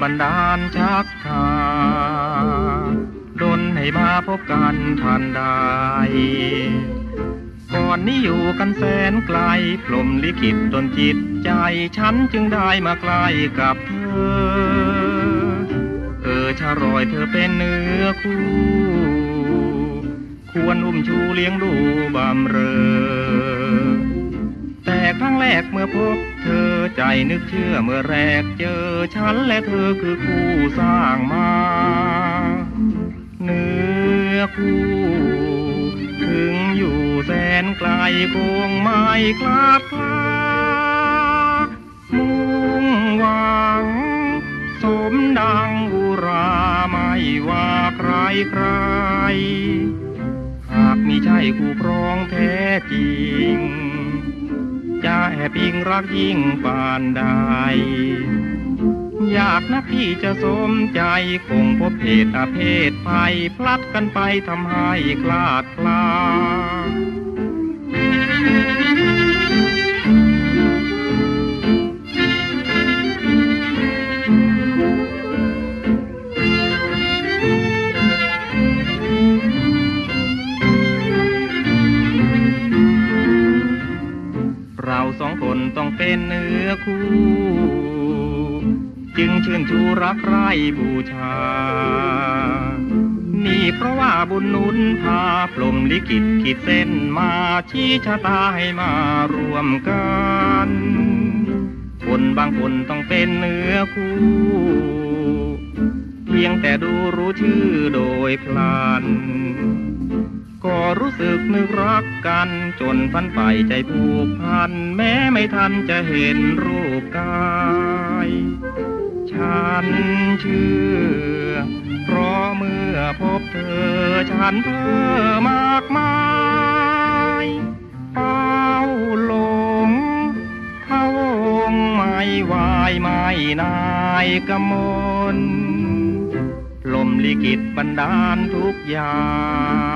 บันดาลชักพาดนให้มาพบกันทันใดก่อนนี้อยู่กันแสนไกลพรมลิขิตดนจิตใจ ฉันจึงได้มาใกล้กับเธอ เออชะรอยเธอเป็นเนื้อคู่ ควรอุ้มชูเลี้ยงดูบำเรอ แต่ครั้งแรกเมื่อพบ เธอใจนึกเชื่อเมื่อแรกเจอฉันและเธอคือคู่สร้างมาเนื้อคู่ถึงอยู่แสนไกลคงไม่คลาดคลามุ่งหวัง สมดังอุราไม่ว่าใครใคร หากมิใช่คู่ครองแท้จริง แต่ปิงรักยิ่งปานใด อยากนักที่จะสมใจคงพบเหตุอาเพศภัยพลัดกันไปทำให้คลาดคลา สองคนต้องเป็นเนื้อคู่ จึงชื่นชูรักใคร่บูชา นี่เพราะว่าบุญนุนพาพรหมลิขิตขีดเส้นมาชี้ชะตาให้มารวมกัน คนบางคนต้องเป็นเนื้อคู่เพียงแต่ดูรู้ชื่อโดยพลัน ก็รู้สึกนึกรักกัน จนพันไปใจผูกพัน แม้ไม่ทันจะเห็นรูปกาย ฉันเชื่อ เพราะเมื่อพบเธอ ฉันเพ้อมากมายเป้าหลงพะวงไม่วายไม่นายกมลลมลิขิตบันดาลทุกอย่าง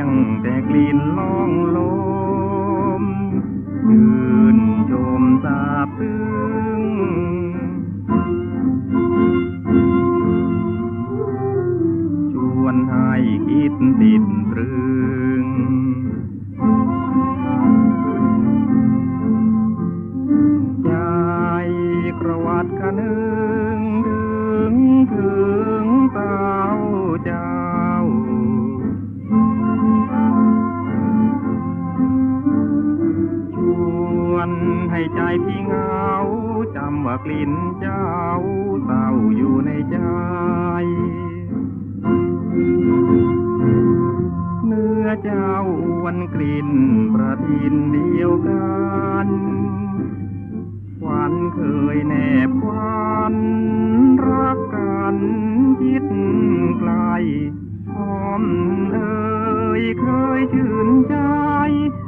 ยงแต่กลิ่นล่องลมชื่นชมสาบซึ้งชวนให้คิดติด วนให้ใจพี่เหงาจำว่ากลิ่นเจ้าเศร้าอยู่ในใจ เนื้อเจ้าอวนกลิ่นประทินเดียวกันวันเคยแนบควันรักกันคิดไกลหอมเอ่ ยเคยชื่นใจ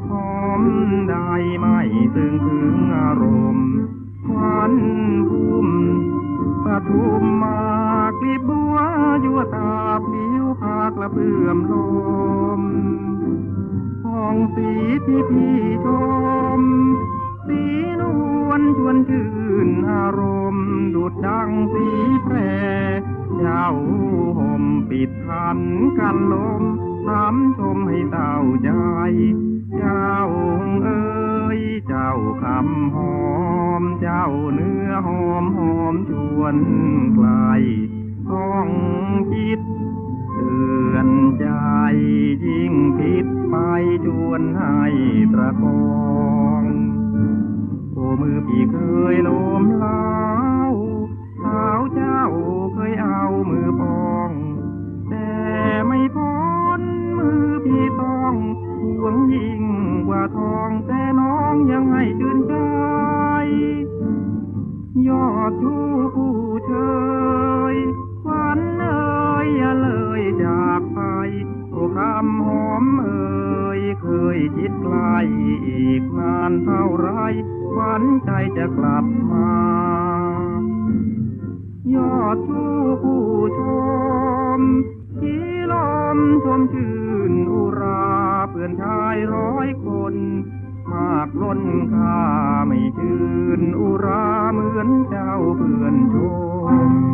หอมได้ไม่ถึงถึงอารมณ์ควันพุ่มปทุมมากลีบบัวยั่วตาผิวพากระเพื่อมลมห้องสีที่พี่ชม สีนวลชวนชื่นอารมณ์ดุดดังสีแพรเจ้าห่มปิดพันกันลม ถามชมให้เต้าใจ เจ้าเอ๋ยเจ้าคำหอม เจ้าเนื้อหอมหอมชวนไกลห้องคิดเตือนใจยิ่งผิดไปชวนให้ตระกองโอมือพี่เคยโน้มลา คิดไกลอีกนานเท่าไรฝันใจจะกลับมา ยอดชูผู้ชมทีลมชมชื่นอุราเพื่อนชายร้อยคน มากล้นค่าไม่ชื่นอุราเหมือนเจ้าเพื่อนชม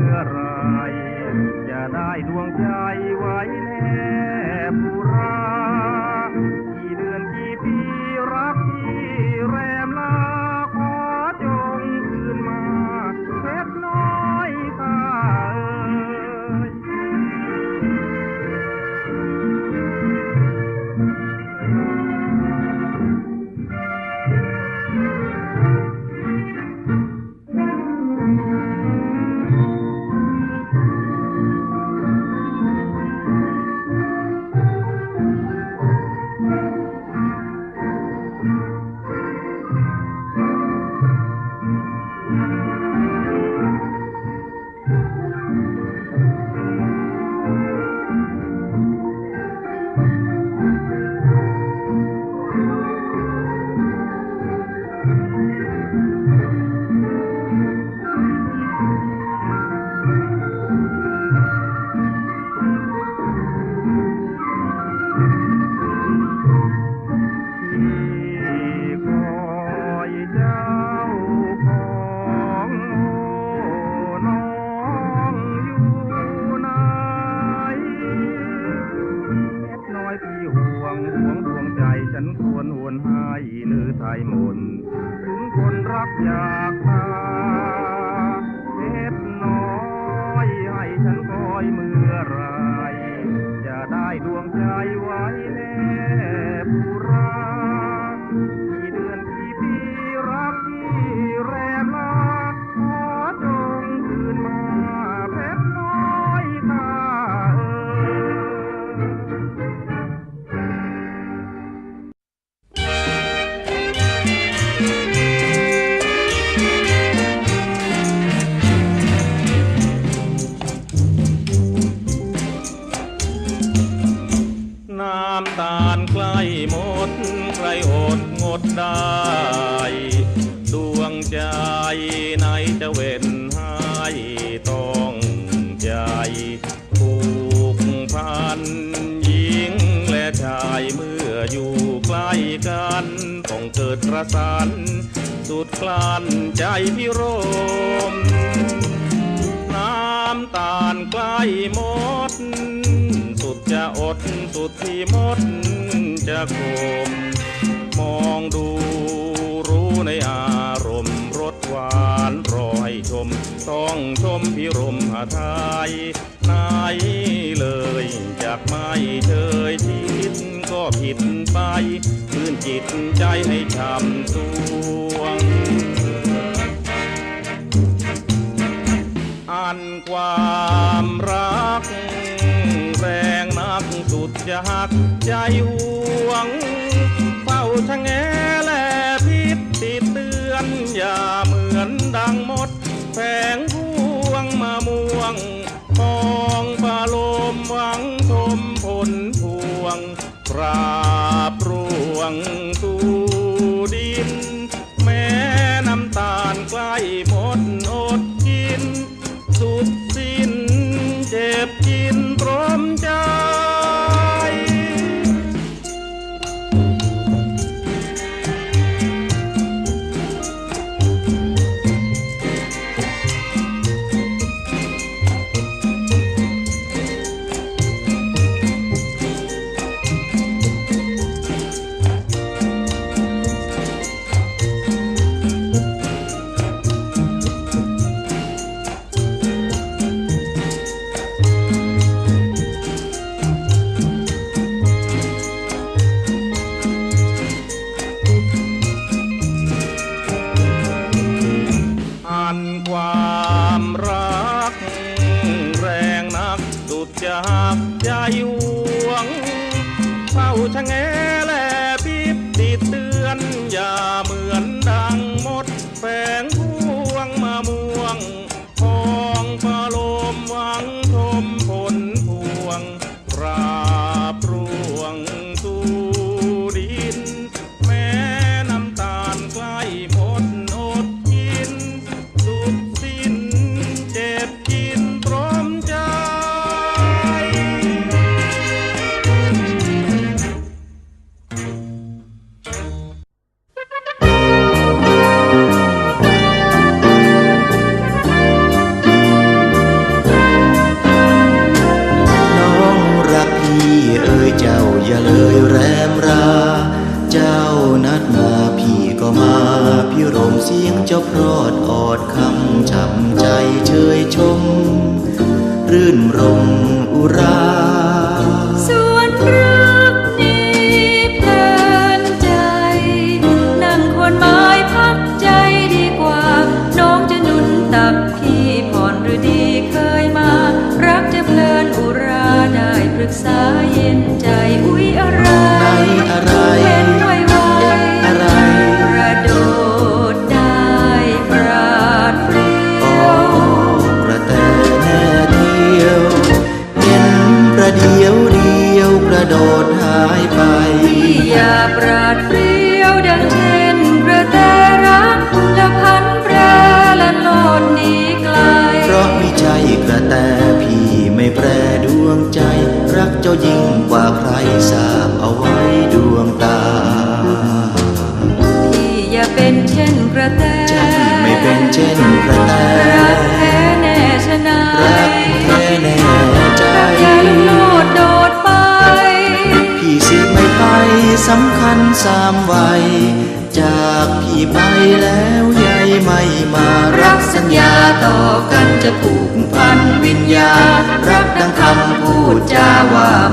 อยเมื่อไรจะได้ดวงใจไว้แนบ ประสานสุดกลั้นใจพิรม น้ำตาลใกล้หมด สุดจะอดสุดที่หมดจะคมมองดูรู้ในอารมณ์รสหวานรอให้ชม ต้องชมพิรมหาไทยไหนเลยจากไม่เชยชิดก็ผิดไป จิตใจให้ทำสวง อันความรัก แรงนักสุดจากใจห่วงเฝ้าชะแงแลพิษติดเตือนอย่าเหมือนดังมดแฝงห่วงมาม่วงมองปลาลมหวังชมผลพวงปรา 光。 รา เจ้านัดมาพี่ก็มา พี่รมเสียงเจ้าพรอด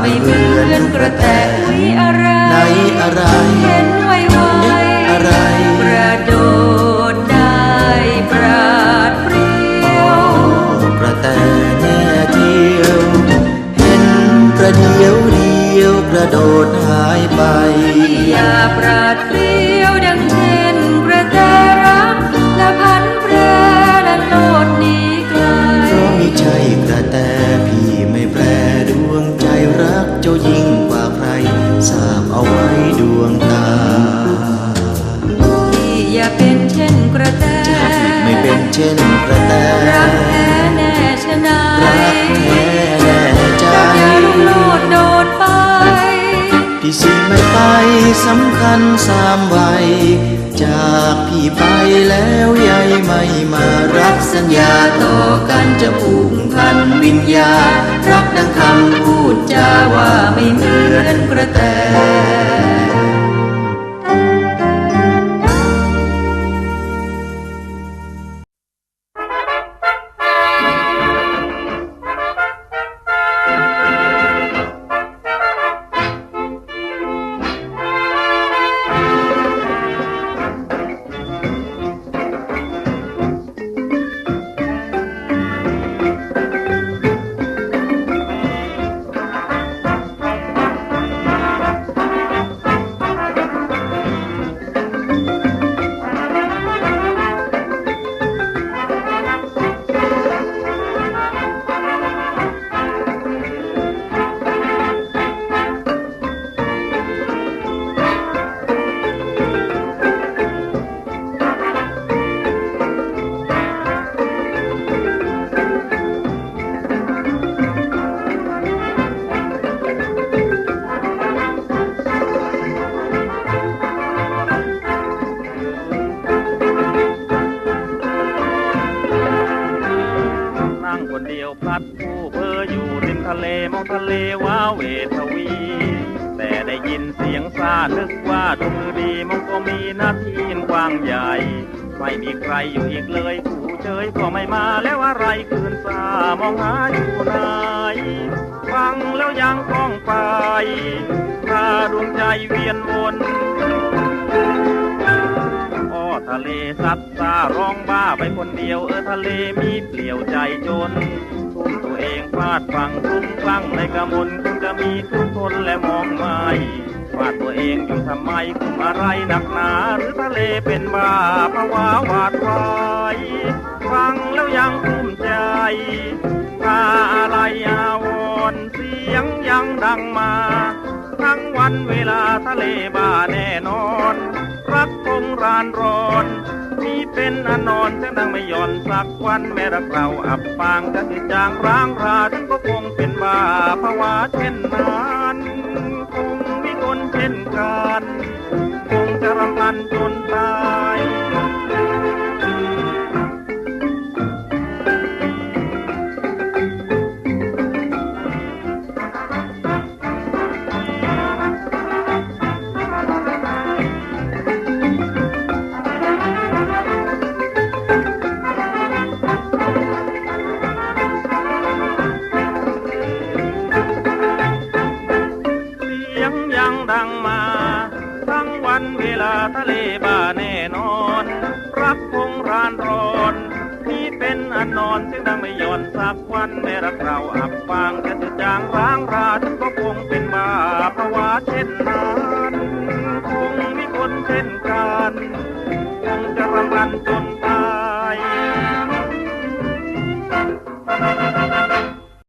ไม่เหมือนกระแตอุ้ยอะไรใอะไรเห็นไวไวอะไรกระโดดได้ปราดเปรียวกระแตแน่เดียวเห็นกระเดียวเดียวกระโดดหายไปอย่าปราดเปรียว สำคัญสามใบจากพี่ไปแล้วยายไม่มารักสัญญาต่อกันจะผูกพันวิญญา รักดังคำพูดจาว่าไม่เหมือนกระแต ไม่มีใครอยู่อีกเลยผู้เจยก็ไม่มาแล้วอะไรคืนสามองหาอยู่ไหนฟังแล้วยังคล้องไปพาดวงใจเวียนวนอ้อทะเลซัดซาร้องบ้าไปคนเดียวเออทะเลมีเปลี่ยวใจจน ตัวเองฟาดฟังคุ้มคลั่งในกระมนคงจะมีทุกคนและมองไม่ฟาดตัวเองอยู่ทำไมคุมอะไรหนักหนา หรือทะเลเป็นบ้าภาวะหวาดวายฟังแล้วยังกลุ้มใจพาอะไรอาวรเสียงยังดังมา ทั้งวันเวลาทะเลบ้าแน่นอน รักคงรานร้อนมีเป็นอนอนจะนั่งไม่หย่อนสักวันแม้รักเราอับ ปางจะจืดจางร้างราท่านก็คงเป็นบาภาวะเช่นนั้นคงวิกลเช่นกัน คงจะรำพันจนตาย เรา